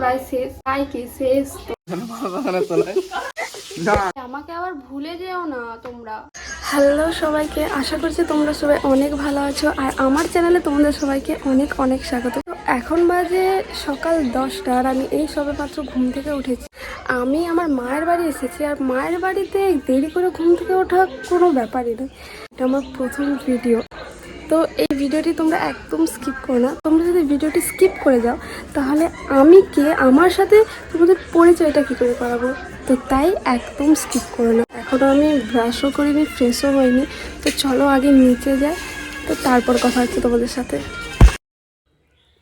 প্রায় শেষ প্রায় কি শেষ আমাকে আবার ভুলে যেও না তোমরা। হ্যালো সবাইকে আশা করছি তোমরা সবাই অনেক ভালো আছো আর আমার চ্যানেলে তোমাদের সবাইকে অনেক অনেক স্বাগত। তো এখন বাজে সকাল দশটা আর আমি এই সবে মাত্র ঘুম থেকে উঠেছি। আমি আমার মায়ের বাড়ি এসেছি আর মায়ের বাড়িতে দেরি করে ঘুম থেকে ওঠা কোনো ব্যাপারই নয়। এটা আমার প্রথম ভিডিও তো এই ভিডিওটি তোমরা একদম স্কিপ করো না। তোমরা যদি ভিডিওটি স্কিপ করে যাও, তাহলে আমি কে, আমার সাথে তোমাদের পরিচয়টা কী করে করাবো? তো তাই একদম স্কিপ করো না। এখনও আমি ব্রাশও করিনি ফ্রেশও হইনি তো চলো আগে নিচে যাই। তো তারপর কথা হচ্ছে তোমাদের সাথে।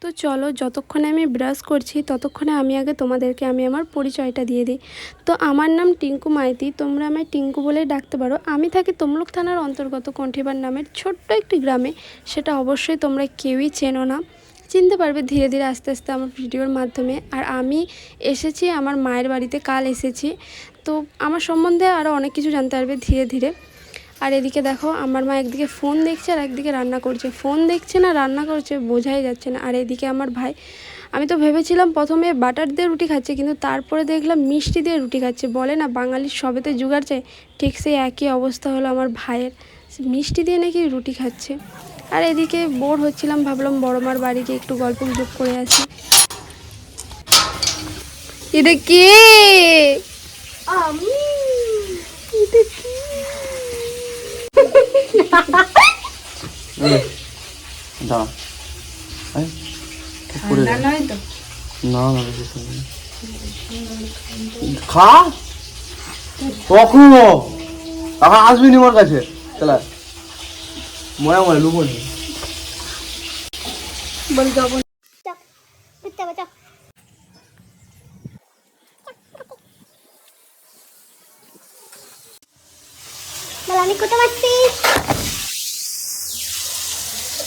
তো চলো যতক্ষণে আমি ব্রাশ করছি, ততক্ষণে আমি আগে তোমাদেরকে আমি আমার পরিচয়টা দিয়ে দিই। তো আমার নাম টিঙ্কু মাইতি, তোমরা আমায় টিঙ্কু বলেই ডাকতে পারো। আমি থাকি তমলুক থানার অন্তর্গত কণ্ঠিবার নামের ছোট্ট একটি গ্রামে। সেটা অবশ্যই তোমরা কেউই চেনো না। চিনতে পারবে ধীরে ধীরে আস্তে আস্তে আমার ভিডিওর মাধ্যমে। আর আমি এসেছি, আমার মায়ের বাড়িতে কাল এসেছি। তো আমার সম্বন্ধে আরও অনেক কিছু জানতে পারবে ধীরে ধীরে। আর এদিকে দেখো, আমার মা একদিকে ফোন দেখছে আর একদিকে রান্না করছে। ফোন দেখছে না, রান্না করছে, বোঝাই যাচ্ছে না। আর এদিকে আমার ভাই, আমি তো ভেবেছিলাম প্রথমে বাটার দিয়ে রুটি খাচ্ছে, কিন্তু তারপরে দেখলাম মিষ্টি দিয়ে রুটি খাচ্ছে। বলে না, বাঙালির সবেতে জোগাড় চাই, ঠিক সেই একই অবস্থা হলো আমার ভাইয়ের। মিষ্টি দিয়ে নাকি রুটি খাচ্ছে। আর এদিকে বোর হচ্ছিলাম, ভাবলাম বড় মার বাড়ি গিয়ে একটু গল্প গুজব করে আসি। এটা কে? আমি? দাঁড়া না না কিছু খা! কখন! এখন আসবি নি মোর কাছে? চলা মনে মনে লুবো নি। বল যাব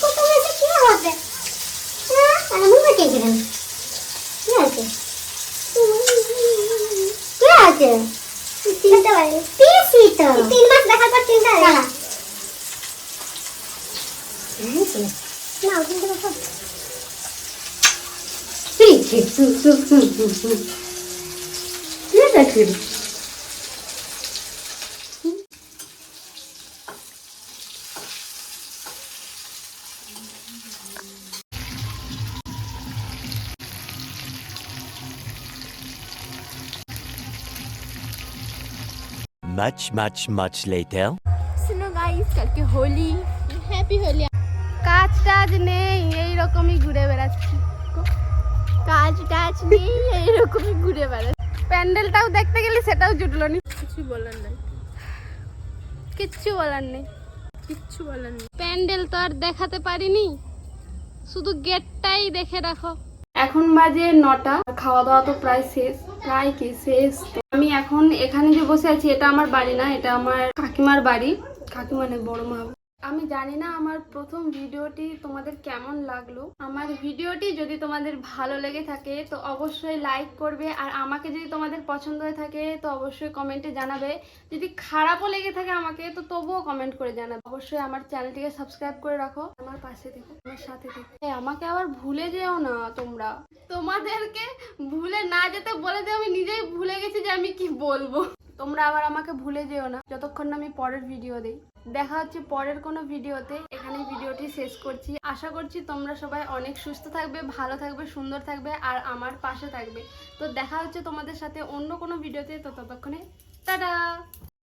কোথাও এসে কি হবে না আমি মুখে গেছিলাম কি আছে কি আছে চিনতে পারি পিসি তো তিন মাস দেখার পর চিনতে পারি না চিনতে পারছ Much, much, much later. শুনো গাইস কালকে হোলি। হ্যাপি হোলি কাজ টাজ নেই এইরকমই ঘুরে বেড়াচ্ছি। কাজ টাজ নেই এইরকমই ঘুরে বেড়াচ্ছে। প্যান্ডেলটাও দেখতে গেলে সেটাও জুটলো নি। কিছু বলার নাই। কিচ্ছু বলার নেই। কিচ্ছু বলার নেই। প্যান্ডেল তো আর দেখাতে পারিনি। শুধু গেটটাই দেখে রাখো। এখন বাজে নটা খাওয়া দাওয়া তো প্রায় শেষ। প্রায় কি, শেষ আমি এখন এখানে যে বসে আছি, এটা আমার বাড়ি না, এটা আমার কাকিমার বাড়ি। কাকিমা নেই বড় মা। আমি জানি না আমার প্রথম ভিডিওটি তোমাদের কেমন লাগল। আমার ভিডিওটি যদি তোমাদের ভালো লেগে থাকে, তো অবশ্যই লাইক করবে। আর আমাকে যদি তোমাদের পছন্দ হয়ে থাকে, তো অবশ্যই কমেন্টে জানাবে। যদি খারাপও লেগে থাকে আমাকে, তো তবুও কমেন্ট করে জানাবে। অবশ্যই আমার চ্যানেলটিকে সাবস্ক্রাইব করে রাখো। আমার পাশে থেকো, আমার সাথে থেকো। আমাকে আবার ভুলে যেও না তোমরা। তোমাদেরকে ভুলে না যেতে বলে দিয়ে আমি নিজেই ভুলে গেছি যে আমি কি বলব। তোমরা আবার আমাকে ভুলে যেও না। যতক্ষণ না আমি পরের ভিডিও দিই। দেখা হচ্ছে পরের কোনো ভিডিওতে এখানে ভিডিওটি শেষ করছি। আশা করছি তোমরা সবাই অনেক সুস্থ থাকবে, ভালো থাকবে, সুন্দর থাকবে, আর আমার পাশে থাকবে। তো দেখা হচ্ছে তোমাদের সাথে অন্য কোনো ভিডিওতে তো ততক্ষণে, টাটা!